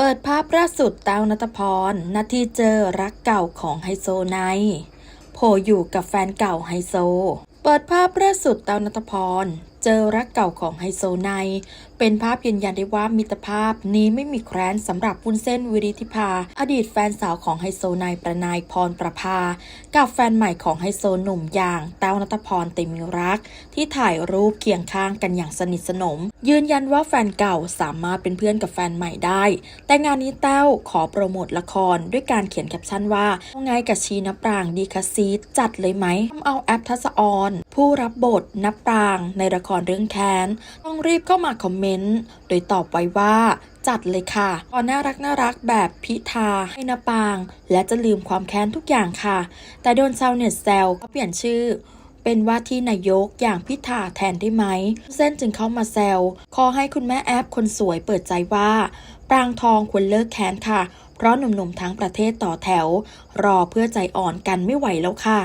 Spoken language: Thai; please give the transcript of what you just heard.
เปิดภาพล่าสุดเต้านัตพรนาทีเจอรักเก่าของไฮโซไนโผอยู่กับแฟนเก่าไฮโซ เปิดภาพล่าสุดเต้านัตพรเจอรักเก่าของไฮโซไน เป็นภาพยืนยันได้ว่ามิตรภาพนี้ไม่มีแคร้นสำหรับวุ้นเส้นวิริธิภา อดีตแฟนสาวของไฮโซไนประนายพรประภา กับแฟนใหม่ของไฮโซหนุ่มอย่างแต้วนัตพรเตมิรัก ที่ถ่ายรูปเคียงข้างกันอย่างสนิทสนม ยืนยันว่าแฟนเก่าสามารถเป็นเพื่อนกับแฟนใหม่ได้ แต่งานนี้แต้วขอโปรโมทละครด้วยการเขียนแคปชั่นว่าเอาไงกับชีนปรางดีคะซีจัดเลยไหมทำเอาแอปทัศออนผู้รับบทนับปรางในละครเรื่องแค้น ต้องรีบเข้ามาคอมเมนต์ โดยตอบไว้ว่าจัดเลยค่ะพอน่ารักน่ารักแบบพิธาให้นาปาง และจะลืมความแค้นทุกอย่างค่ะ แต่โดนชาวเน็ตแซวเขาเปลี่ยนชื่อ เป็นว่าที่นายกอย่างพิธาแทนได้ไหม เส้นจึงเข้ามาแซวขอให้คุณแม่แอปคนสวยเปิดใจว่า ปรางทองควรเลิกแค้นค่ะ เพราะหนุ่มๆทั้งประเทศต่อแถว รอเพื่อใจอ่อนกันไม่ไหวแล้วค่ะ